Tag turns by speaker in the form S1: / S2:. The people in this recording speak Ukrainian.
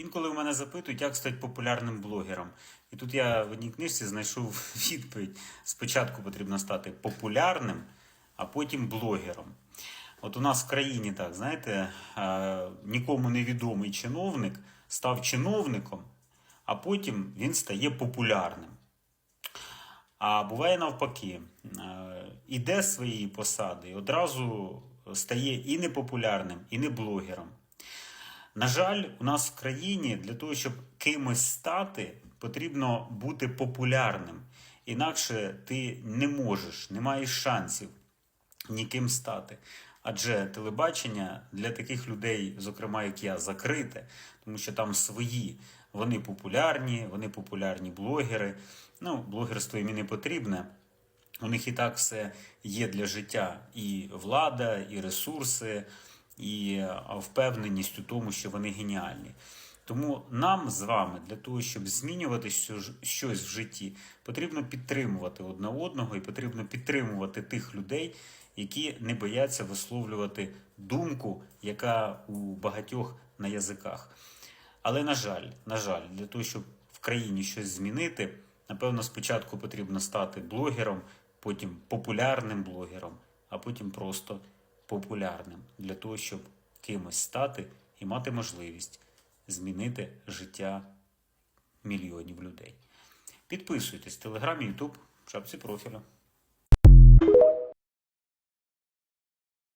S1: Інколи в мене запитують, як стати популярним блогером. І тут я в одній книжці знайшов відповідь. Спочатку потрібно стати популярним, а потім блогером. От у нас в країні так, знаєте, нікому невідомий чиновник став чиновником, а потім він стає популярним. А буває навпаки, е, іде з своєї посади і одразу стає і непопулярним, і не блогером. На жаль, у нас в країні для того, щоб кимось стати, потрібно бути популярним. Інакше ти не можеш, не маєш шансів ніким стати. Адже телебачення для таких людей, зокрема як я, закрите, тому що там свої. Вони популярні, вони популярні блогери. Ну, блогерство їм і не потрібне. У них і так все є для життя: і влада, і ресурси, і е, впевненість у тому, що вони геніальні. Тому нам з вами для того, щоб змінювати щось- щось в житті, потрібно підтримувати одне одного і потрібно підтримувати тих людей, які не бояться висловлювати думку, яка у багатьох на язиках. Але на жаль, на жаль, для того, щоб в країні щось змінити, напевно, спочатку потрібно стати блогером, потім популярним блогером, а потім просто популярним для того, щоб кимось стати і мати можливість змінити життя мільйонів людей. Підписуйтесь в Телеграмі, Ютуб, шапці профілю.